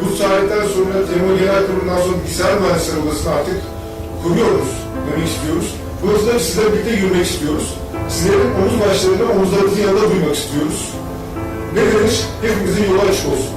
geldikten sonra TEMO Genel Kurulu'ndan sonra bilgisayar mühendisleri odasını artık kuruyoruz demek istiyoruz. Bu yüzden sizlerle birlikte yürümek istiyoruz. Sizlerin omuz başlarını omuzlarınızın yanında duymak istiyoruz. Ne denir? Hepimizin yolu açık olsun.